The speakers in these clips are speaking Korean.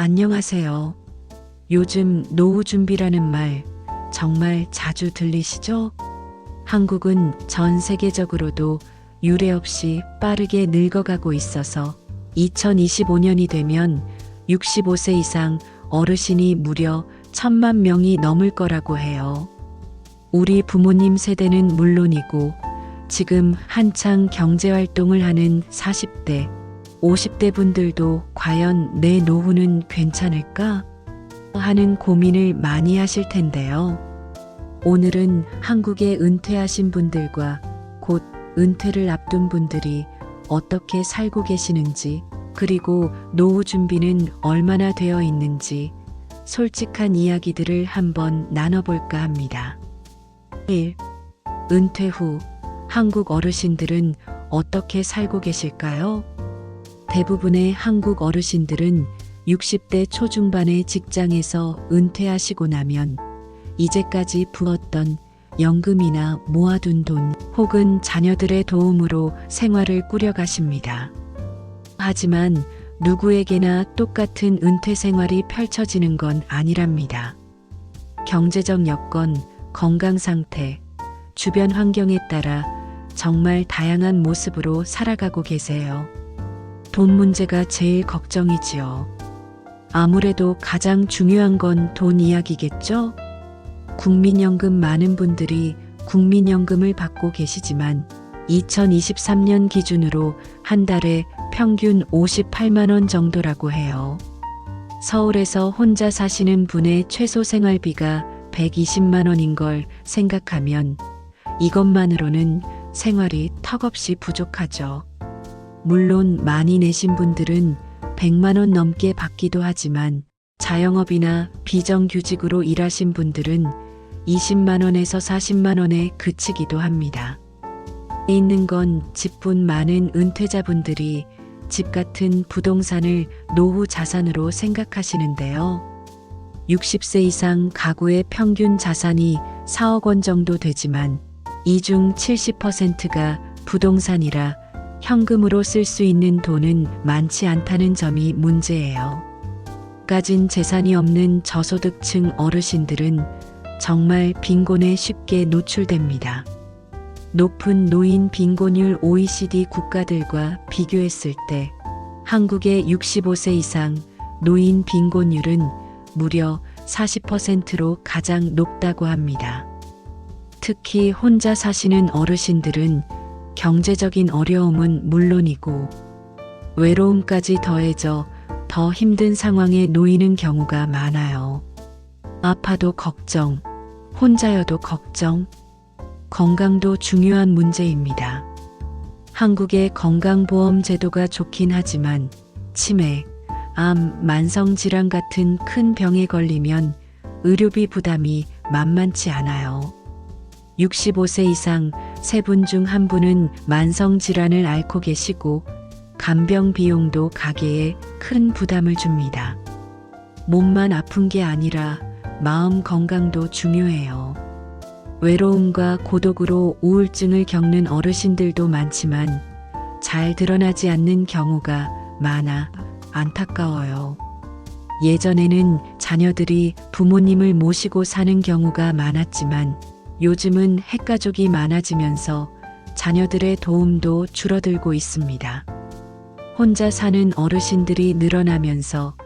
안녕하세요. 요즘 노후 준비라는 말 정말 자주 들리시죠? 한국은 전 세계적으로도 유례 없이 빠르게 늙어가고 있어서 2025년이 되면 65세 이상 어르신이 무려 천만 명이 넘을 거라고 해요. 우리 부모님 세대는 물론이고 지금 한창 경제활동을 하는 40대, 50대 분들도 과연 내 노후는 괜찮을까? 하는 고민을 많이 하실 텐데요. 오늘은 한국에 은퇴하신 분들과 곧 은퇴를 앞둔 분들이 어떻게 살고 계시는지, 그리고 노후 준비는 얼마나 되어 있는지 솔직한 이야기들을 한번 나눠볼까 합니다. 1. 은퇴 후 한국 어르신들은 어떻게 살고 계실까요? 대부분의 한국 어르신들은 60대 초중반의 직장에서 은퇴하시고 나면 이제까지 부었던 연금이나 모아둔 돈 혹은 자녀들의 도움으로 생활을 꾸려가십니다. 하지만 누구에게나 똑같은 은퇴 생활이 펼쳐지는 건 아니랍니다. 경제적 여건, 건강 상태, 주변 환경에 따라 정말 다양한 모습으로 살아가고 계세요. 돈 문제가 제일 걱정이지요. 아무래도 가장 중요한 건 돈 이야기겠죠? 국민연금 많은 분들이 국민연금을 받고 계시지만 2023년 기준으로 한 달에 평균 58만원 정도라고 해요. 서울에서 혼자 사시는 분의 최소 생활비가 120만원인 걸 생각하면 이것만으로는 생활이 턱없이 부족하죠. 물론 많이 내신 분들은 100만원 넘게 받기도 하지만 자영업이나 비정규직으로 일하신 분들은 20만원에서 40만원에 그치기도 합니다. 있는 건 집분 많은 은퇴자분들이 집 같은 부동산을 노후 자산으로 생각하시는데요. 60세 이상 가구의 평균 자산이 4억 원 정도 되지만 이 중 70%가 부동산이라 현금으로 쓸 수 있는 돈은 많지 않다는 점이 문제예요. 가진 재산이 없는 저소득층 어르신들은 정말 빈곤에 쉽게 노출됩니다. 높은 노인 빈곤율 OECD 국가들과 비교했을 때 한국의 65세 이상 노인 빈곤율은 무려 40%로 가장 높다고 합니다. 특히 혼자 사시는 어르신들은 경제적인 어려움은 물론이고 외로움까지 더해져 더 힘든 상황에 놓이는 경우가 많아요. 아파도 걱정, 혼자여도 걱정, 건강도 중요한 문제입니다. 한국의 건강보험 제도가 좋긴 하지만 치매, 암, 만성질환 같은 큰 병에 걸리면 의료비 부담이 만만치 않아요. 65세 이상 세 분 중 한 분은 만성 질환을 앓고 계시고 간병 비용도 가게에 큰 부담을 줍니다. 몸만 아픈 게 아니라 마음 건강도 중요해요. 외로움과 고독으로 우울증을 겪는 어르신들도 많지만 잘 드러나지 않는 경우가 많아 안타까워요. 예전에는 자녀들이 부모님을 모시고 사는 경우가 많았지만 요즘은 핵가족이 많아지면서 자녀들의 도움도 줄어들고 있습니다. 혼자 사는 어르신들이 늘어나면서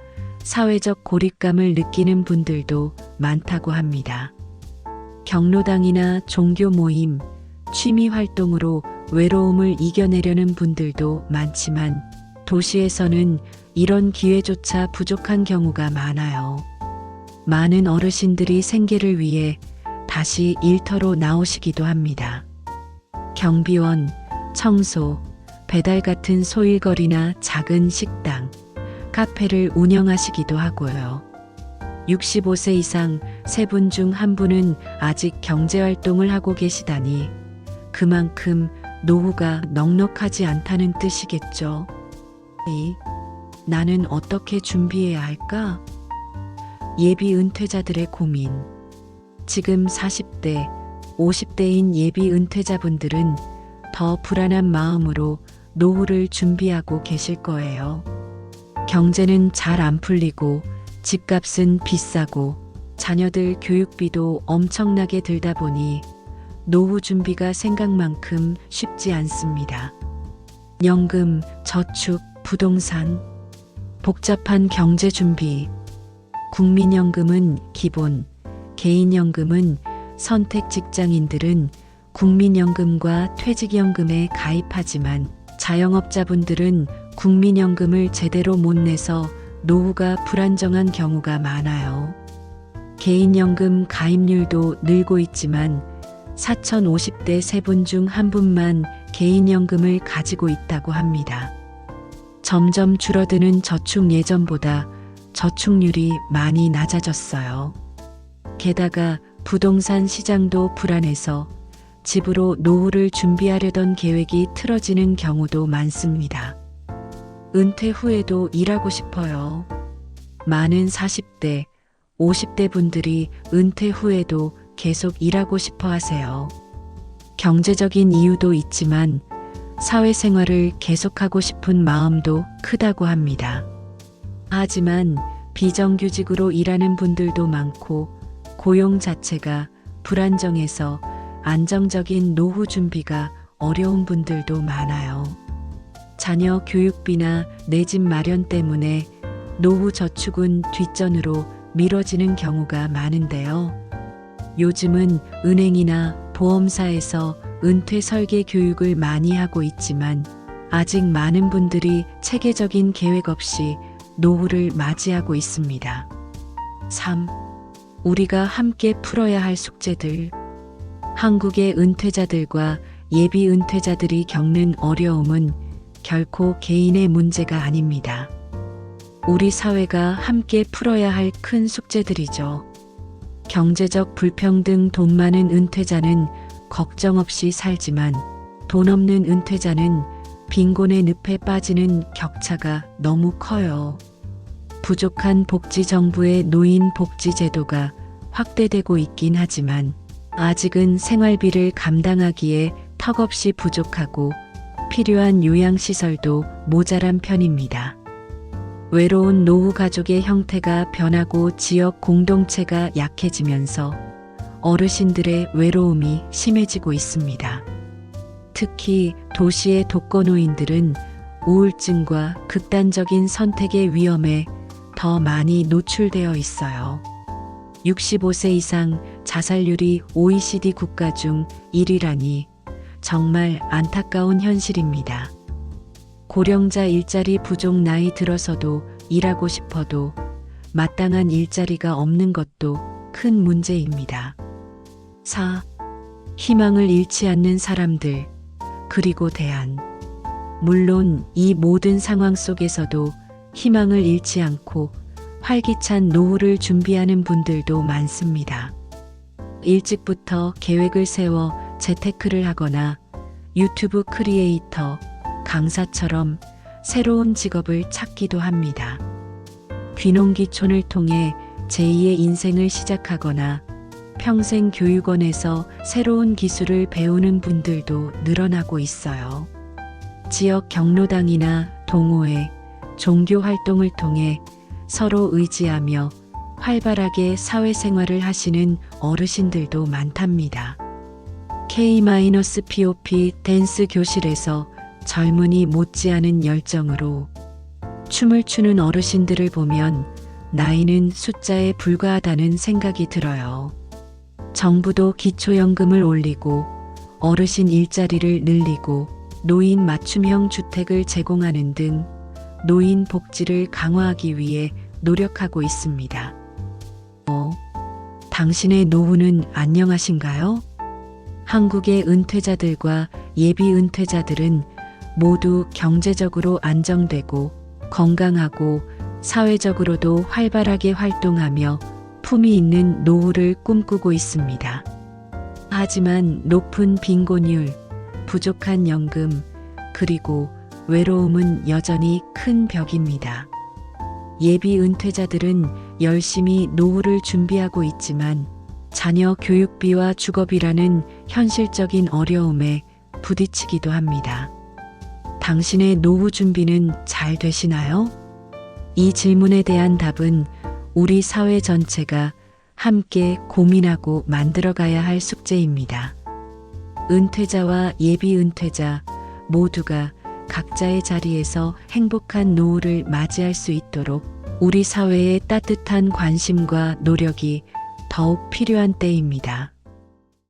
사회적 고립감을 느끼는 분들도 많다고 합니다. 경로당이나 종교 모임, 취미 활동으로 외로움을 이겨내려는 분들도 많지만 도시에서는 이런 기회조차 부족한 경우가 많아요. 많은 어르신들이 생계를 위해 다시 일터로 나오시기도 합니다. 경비원, 청소, 배달 같은 소일거리나 작은 식당, 카페를 운영하시기도 하고요. 65세 이상 세 분 중 한 분은 아직 경제활동을 하고 계시다니 그만큼 노후가 넉넉하지 않다는 뜻이겠죠. 이, 나는 어떻게 준비해야 할까? 예비 은퇴자들의 고민. 지금 40대, 50대인 예비 은퇴자분들은 더 불안한 마음으로 노후를 준비하고 계실 거예요. 경제는 잘 안 풀리고 집값은 비싸고 자녀들 교육비도 엄청나게 들다 보니 노후 준비가 생각만큼 쉽지 않습니다. 연금, 저축, 부동산, 복잡한 경제 준비. 국민연금은 기본, 개인연금은 선택 직장인들은 국민연금과 퇴직연금에 가입하지만 자영업자분들은 국민연금을 제대로 못 내서 노후가 불안정한 경우가 많아요. 개인연금 가입률도 늘고 있지만 4,050대 세 분 중 한 분만 개인연금을 가지고 있다고 합니다. 점점 줄어드는 저축 예전보다 저축률이 많이 낮아졌어요. 게다가 부동산 시장도 불안해서 집으로 노후를 준비하려던 계획이 틀어지는 경우도 많습니다. 은퇴 후에도 일하고 싶어요. 많은 40대, 50대 분들이 은퇴 후에도 계속 일하고 싶어 하세요. 경제적인 이유도 있지만 사회생활을 계속하고 싶은 마음도 크다고 합니다. 하지만 비정규직으로 일하는 분들도 많고 고용 자체가 불안정해서 안정적인 노후 준비가 어려운 분들도 많아요. 자녀 교육비나 내 집 마련 때문에 노후 저축은 뒷전으로 미뤄지는 경우가 많은데요. 요즘은 은행이나 보험사에서 은퇴 설계 교육을 많이 하고 있지만 아직 많은 분들이 체계적인 계획 없이 노후를 맞이하고 있습니다. 3. 우리가 함께 풀어야 할 숙제들. 한국의 은퇴자들과 예비 은퇴자들이 겪는 어려움은 결코 개인의 문제가 아닙니다. 우리 사회가 함께 풀어야 할 큰 숙제들이죠. 경제적 불평등 돈 많은 은퇴자는 걱정 없이 살지만 돈 없는 은퇴자는 빈곤의 늪에 빠지는 격차가 너무 커요. 부족한 복지 정부의 노인 복지 제도가 확대되고 있긴 하지만 아직은 생활비를 감당하기에 턱없이 부족하고 필요한 요양시설도 모자란 편입니다. 외로운 노후 가족의 형태가 변하고 지역 공동체가 약해지면서 어르신들의 외로움이 심해지고 있습니다. 특히 도시의 독거노인들은 우울증과 극단적인 선택의 위험에 더 많이 노출되어 있어요. 65세 이상 자살률이 OECD 국가 중 1위라니 정말 안타까운 현실입니다. 고령자 일자리 부족 나이 들어서도 일하고 싶어도 마땅한 일자리가 없는 것도 큰 문제입니다. 4. 희망을 잃지 않는 사람들, 그리고 대안. 물론 이 모든 상황 속에서도 희망을 잃지 않고 활기찬 노후를 준비하는 분들도 많습니다. 일찍부터 계획을 세워 재테크를 하거나 유튜브 크리에이터, 강사처럼 새로운 직업을 찾기도 합니다. 귀농귀촌을 통해 제2의 인생을 시작하거나 평생 교육원에서 새로운 기술을 배우는 분들도 늘어나고 있어요. 지역 경로당이나 동호회, 종교 활동을 통해 서로 의지하며 활발하게 사회생활을 하시는 어르신들도 많답니다. K-POP 댄스 교실에서 젊은이 못지않은 열정으로 춤을 추는 어르신들을 보면 나이는 숫자에 불과하다는 생각이 들어요. 정부도 기초연금을 올리고 어르신 일자리를 늘리고 노인 맞춤형 주택을 제공하는 등 노인 복지를 강화하기 위해 노력하고 있습니다. 어, 당신의 노후는 안녕하신가요? 한국의 은퇴자들과 예비 은퇴자들은 모두 경제적으로 안정되고 건강하고 사회적으로도 활발하게 활동하며 품이 있는 노후를 꿈꾸고 있습니다. 하지만 높은 빈곤율, 부족한 연금, 그리고 외로움은 여전히 큰 벽입니다. 예비 은퇴자들은 열심히 노후를 준비하고 있지만 자녀 교육비와 주거비라는 현실적인 어려움에 부딪히기도 합니다. 당신의 노후 준비는 잘 되시나요? 이 질문에 대한 답은 우리 사회 전체가 함께 고민하고 만들어가야 할 숙제입니다. 은퇴자와 예비 은퇴자 모두가 각자의 자리에서 행복한 노후를 맞이할 수 있도록 우리 사회의 따뜻한 관심과 노력이 더욱 필요한 때입니다.